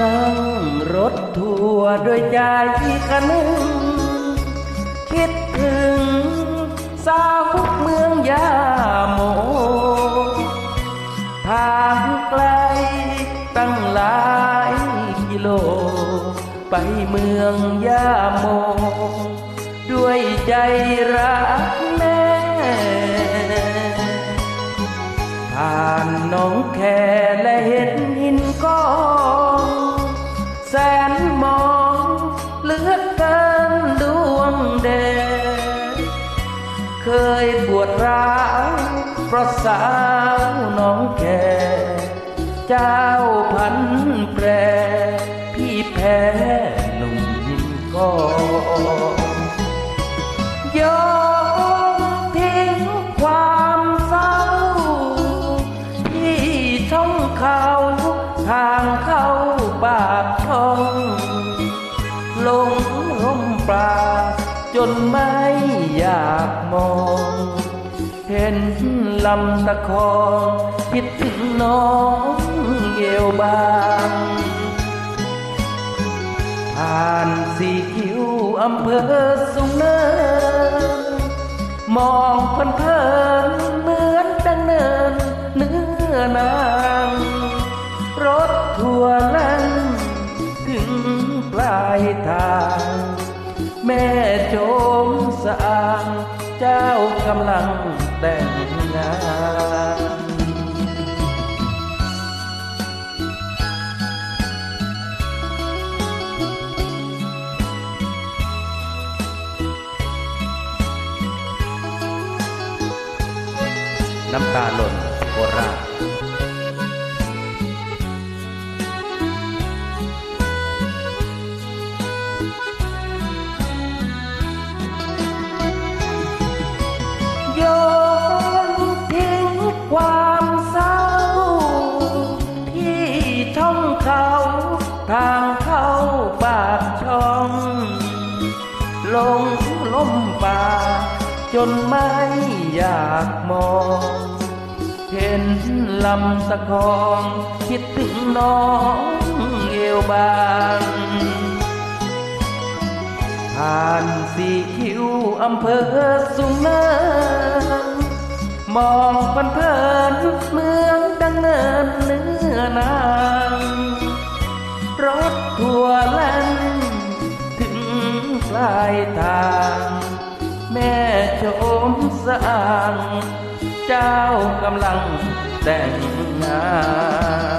นั่งรถทัวร์ด้วยใจคะนึงคิดถึงสาวเมืองยาโม ทางไกลตั้งหลายกิโล ไปเมืองยาโม ด้วยใจรักแน่ผ่านหน้องแคและเนมองเลือเกินดวงแดงเคยปวดร้าวเพราะสาวน้องแก่เจ้าพันแปรพี่แพ้หนุ่มหินก้อนยอมทิ้งความเศร้าที่ช่องเขาทางเข้าปาก จนไม่อยากมอง เห็นลำตะคองคิดถึงน้องเอวบางผ่านสีคิ้วอำเภอสุงเนินมองเพลินเพลินเหมือนดังเนินเนื้อนางรถทัวร์แล่นถึงปลายทาง แม่โจมสะอางเจ้ากำลังแต่งงานน้ำตาหล่นโคราช ลงล้มป่า จนไม่อยากมอง เห็นลำตะคองคิดถึงน้องเอวบางผ่านสีคิวอำเภอสุงเนินมองเพลินเพลินเมืองดังเนินเนื้อนา ปลายทาง แม่โฉมสะอาง เจ้ากำลังแต่งงาน